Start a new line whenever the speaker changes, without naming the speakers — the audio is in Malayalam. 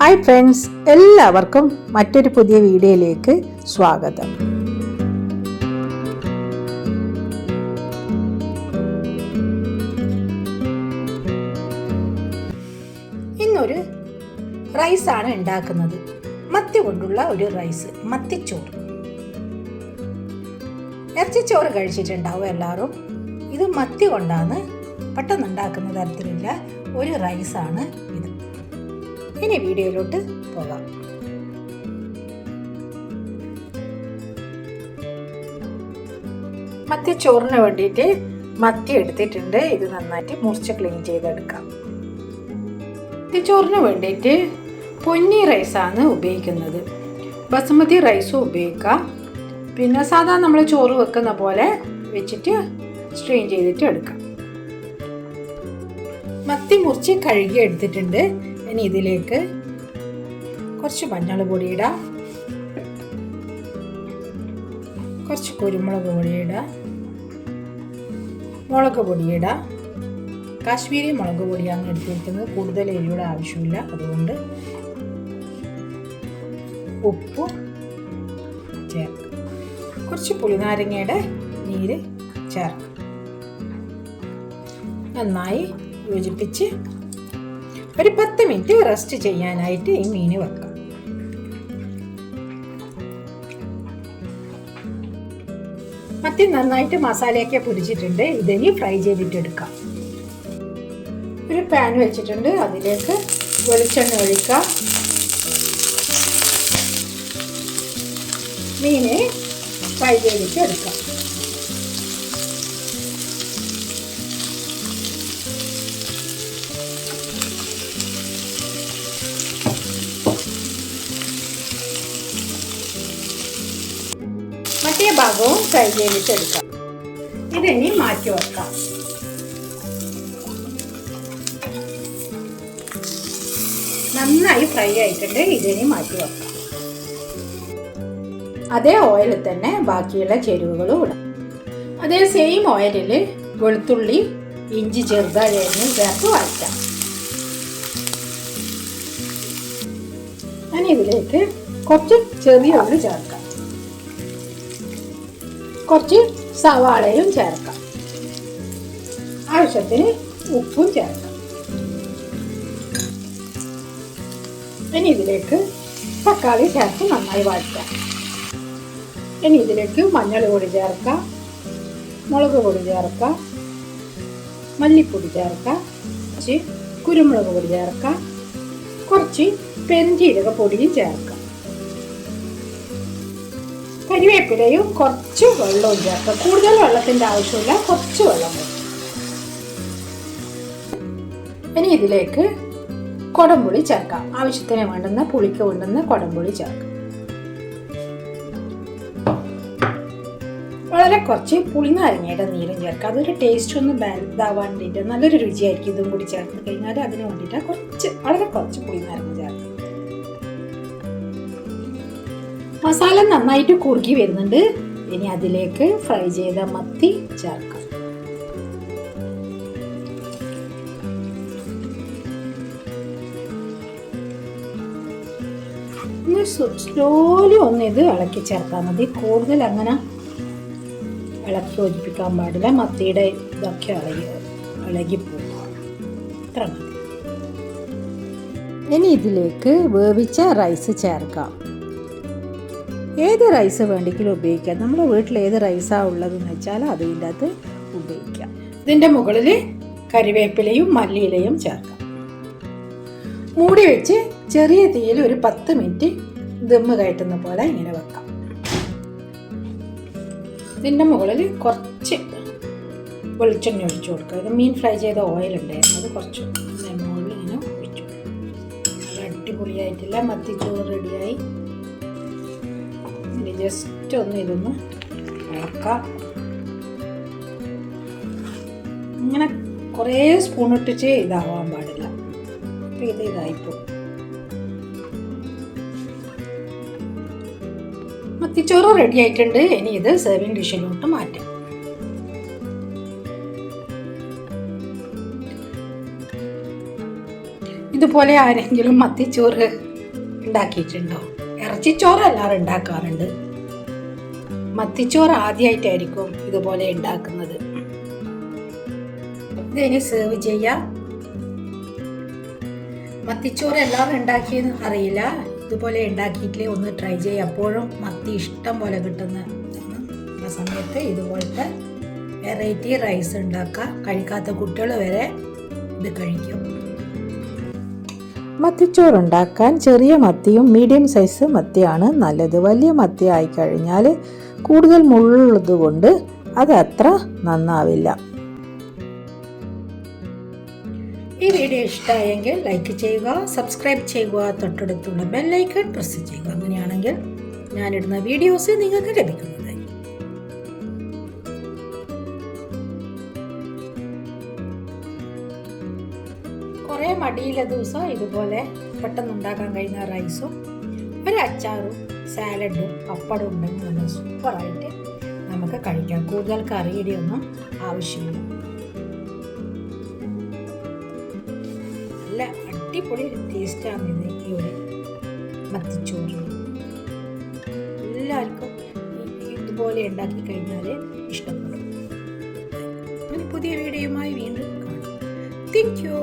ഹായ് ഫ്രണ്ട്സ് എല്ലാവർക്കും മറ്റൊരു പുതിയ വീഡിയോയിലേക്ക് സ്വാഗതം. ഇന്നൊരു റൈസാണ് ഉണ്ടാക്കുന്നത്. മത്തി കൊണ്ടുള്ള ഒരു റൈസ് മത്തിച്ചോറ്. ഇറച്ചിച്ചോറ് കഴിച്ചിട്ടുണ്ടാവും എല്ലാവരും. ഇത് മത്തി കൊണ്ടാണ് പെട്ടെന്ന് ഉണ്ടാക്കുന്ന തരത്തിലുള്ള ഒരു റൈസാണ് ഇത്. ഇനി വീഡിയോയിലോട്ട് പോകാം. മത്തി ചോറിന് വേണ്ടിയിട്ട് മത്തി എടുത്തിട്ടുണ്ട്. ഇത് നന്നായിട്ട് മുറിച്ച് ക്ലീൻ ചെയ്തെടുക്കാം. ചോറിന് വേണ്ടിയിട്ട് പൊന്നി റൈസാണ് ഉപയോഗിക്കുന്നത്. ബസുമതി റൈസും ഉപയോഗിക്കാം. പിന്നെ സാധാരണ നമ്മൾ ചോറ് വെക്കുന്ന പോലെ വെച്ചിട്ട് സ്ട്രെയിൻ ചെയ്തിട്ട് എടുക്കാം. മത്തി മുറിച്ച് കഴുകി എടുത്തിട്ടുണ്ട്. ഇനി ഇതിലേക്ക് കുറച്ച് മഞ്ഞൾ പൊടി ഇടാം. കുറച്ച് കുരുമുളക് പൊടി ഇടാം. മുളക് പൊടി ഇടാം. കാശ്മീരി മുളക് പൊടിയാണ് എടുത്തിരിക്കുന്നത് കൂടുതൽ എരിയുടെ ആവശ്യമില്ല. അതുകൊണ്ട് ഉപ്പ് ചേർക്കും. കുറച്ച് പുളിനാരങ്ങയുടെ നീര് ചേർക്കും. നന്നായി യോജിപ്പിച്ച് ഒരു പത്ത് മിനിറ്റ് റെസ്റ്റ് ചെയ്യാനായിട്ട് ഈ മീൻ വെക്കാം. മത്തി നന്നായിട്ട് മസാലയൊക്കെ പൊരിച്ചിട്ടുണ്ട്. ഇതിനി ഫ്രൈ ചെയ്തിട്ടെടുക്കാം. ഒരു പാൻ വെച്ചിട്ടുണ്ട്. അതിലേക്ക് വെളിച്ചെണ്ണ ഒഴിക്കാം. മീനെ ഫ്രൈ ചെയ്തിട്ട് എടുക്കാം ഭാഗവും ഫ്രൈ ചെയ്തിട്ട് എടുക്കാം ഇതിനി മാറ്റി വെക്കാം. നന്നായി ഫ്രൈ ആയിട്ടുണ്ട്. ഇതിനി മാറ്റി വെക്കാം. അതേ ഓയിലിൽ തന്നെ ബാക്കിയുള്ള ചേരുവകളും ഇടാം. അതേ സെയിം ഓയിലിൽ വെളുത്തുള്ളി ഇഞ്ചി ചെറുതായി ചേർത്ത് വഴറ്റാം. ഞാൻ ഇതിലേക്ക് കുറച്ച് ചെറിയ ഉള്ളി ചേർക്കാം. കുറച്ച് സവാളയും ചേർക്കാം. ആവശ്യത്തിന് ഉപ്പും ചേർക്കാം. ഇനി ഇതിലേക്ക് തക്കാളി ചേർത്ത് നന്നായി വഴറ്റാം. ഇനി ഇതിലേക്ക് മഞ്ഞൾ പൊടി ചേർക്കാം. മുളക് പൊടി ചേർക്കാം. മല്ലിപ്പൊടി ചേർക്കാം. കുരുമുളക് പൊടി ചേർക്കാം. കുറച്ച് പെരുംജീരക പൊടിയും ചേർക്കാം. കരിവേപ്പിലയും കുറച്ച് വെള്ളവും ചേർക്കാം. കൂടുതൽ വെള്ളത്തിന്റെ ആവശ്യമില്ല കുറച്ച് വെള്ളം ഇനി ഇതിലേക്ക് കൊടംപുളി ചേർക്കാം. ആവശ്യത്തിന് വേണ്ടുന്ന പുളിക്ക് വേണ്ടുന്ന കൊടംപുളി ചേർക്കാം. വളരെ കുറച്ച് പുളിനാരങ്ങയുടെ നീരും ചേർക്കാം. അതൊരു ടേസ്റ്റ് ഒന്ന് ബാലൻസ് ആവാൻ വേണ്ടിയിട്ട് നല്ലൊരു രുചിയായിരിക്കും ഇതും കൂടി ചേർത്ത് കഴിഞ്ഞാൽ അതിന് വേണ്ടിയിട്ട് കുറച്ച് വളരെ കുറച്ച് പുളിനാരങ്ങ ചേർക്കാം. മസാല നന്നായിട്ട് കുറുകി വരുന്നുണ്ട്. ഇനി അതിലേക്ക് ഫ്രൈ ചെയ്ത മത്തി ചേർക്കാം. സ്ലോലി ഒന്ന് ഇത് ഇളക്കി ചേർത്താൽ മതി. കൂടുതൽ അങ്ങനെ ഇളക്കി യോജിപ്പിക്കാൻ പാടില്ല. മത്തിയുടെ ഇതൊക്കെ ഇളകി ഇത്ര മതി ഇനി ഇതിലേക്ക് വേവിച്ച റൈസ് ചേർക്കാം. ഏത് റൈസ് വേണ്ടെങ്കിലും ഉപയോഗിക്കാം. നമ്മുടെ വീട്ടിൽ ഏത് റൈസാണ് ഉള്ളതെന്ന് വെച്ചാൽ അത് ഇതിന്റെ അകത്ത് ഉപയോഗിക്കാം. ഇതിന്റെ മുകളിൽ കരിവേപ്പിലയും മല്ലിയിലയും ചേർക്കാം. മൂടി വെച്ച് ചെറിയ തീയിൽ ഒരു പത്ത് മിനിറ്റ് ദമ്മ് കയറ്റുന്ന പോലെ ഇങ്ങനെ വെക്കാം. ഇതിന്റെ മുകളിൽ കുറച്ച് വെളിച്ചെണ്ണ ഒഴിച്ചു കൊടുക്കുക. ഇത് മീൻ ഫ്രൈ ചെയ്ത ഓയിൽ ഉണ്ടായിരുന്നു അത് കുറച്ച് മുകളിൽ ഇങ്ങനെ ഒഴിച്ചു അടിപൊളിയായിട്ടില്ല. മത്തിച്ചോറ് റെഡിയായി ജസ്റ്റ് ഒന്ന് ഇതൊന്ന് ഇളക്കാം ഇങ്ങനെ കുറേ സ്പൂൺ ഇട്ടിട്ട് ഇതാവാൻ പാടില്ല. അപ്പം ഇത് ഇതായിപ്പോ. മത്തിച്ചോറ് റെഡി ആയിട്ടുണ്ട്. ഇനി ഇത് സെർവിങ് ഡിഷിലോട്ട് മാറ്റാം. ഇതുപോലെ ആരെങ്കിലും മത്തിച്ചോറ് ഉണ്ടാക്കിയിട്ടുണ്ടോ? ഇറച്ചിച്ചോറ് എല്ലാവരും ഉണ്ടാക്കാറുണ്ട്. മത്തിച്ചോറ് ആദ്യമായിട്ടായിരിക്കും ഇതുപോലെ ഉണ്ടാക്കുന്നത്. ഇതിനി സെർവ് ചെയ്യാം. മത്തിച്ചോറ് എല്ലാവരും ഉണ്ടാക്കിയെന്ന് അറിയില്ല. ഇതുപോലെ ഉണ്ടാക്കിയിട്ടില്ലേ ഒന്ന് ട്രൈ ചെയ്യുക അപ്പോഴും മത്തി ഇഷ്ടം പോലെ കിട്ടുന്ന ആ സമയത്ത് ഇതുപോലത്തെ വെറൈറ്റി റൈസ് ഉണ്ടാക്കുക കഴിക്കാത്ത കുട്ടികൾ വരെ ഇത് കഴിക്കും.
മത്തിച്ചോറ് ഉണ്ടാക്കാൻ ചെറിയ മത്തിയും മീഡിയം സൈസ് മത്തിയാണ് നല്ലത്. വലിയ മത്തി ആയി കഴിഞ്ഞാൽ കൂടുതൽ മുള്ളുള്ളത് കൊണ്ട് അത് അത്ര നന്നാവില്ല.
ഈ വീഡിയോ ഇഷ്ടമായെങ്കിൽ ലൈക്ക് ചെയ്യുക സബ്സ്ക്രൈബ് ചെയ്യുക തൊട്ടടുത്തുള്ള ബെല്ലൈക്കൺ പ്രസ് ചെയ്യുക. അങ്ങനെയാണെങ്കിൽ ഞാനിടുന്ന വീഡിയോസ് നിങ്ങൾക്ക് ലഭിക്കും കുറേ മടിയിലെ ദിവസം ഇതുപോലെ പെട്ടെന്ന് ഉണ്ടാക്കാൻ കഴിയുന്ന റൈസും ഒരു അച്ചാറും സാലഡും പപ്പടവും ഉണ്ടെങ്കിൽ നല്ല സൂപ്പറായിട്ട് നമുക്ക് കഴിക്കാം. കൂടുതൽ കറിയുടെ ഒന്നും ആവശ്യമില്ല. നല്ല അടിപൊളി ടേസ്റ്റാണ് ഇത് ഈ ഒരു മത്തിച്ചോറ്. എല്ലാവർക്കും ഇതുപോലെ ഉണ്ടാക്കി കഴിഞ്ഞാൽ ഇഷ്ടപ്പെടും. പുതിയ വീഡിയോയുമായി വീണ്ടും കാണാം. Thank you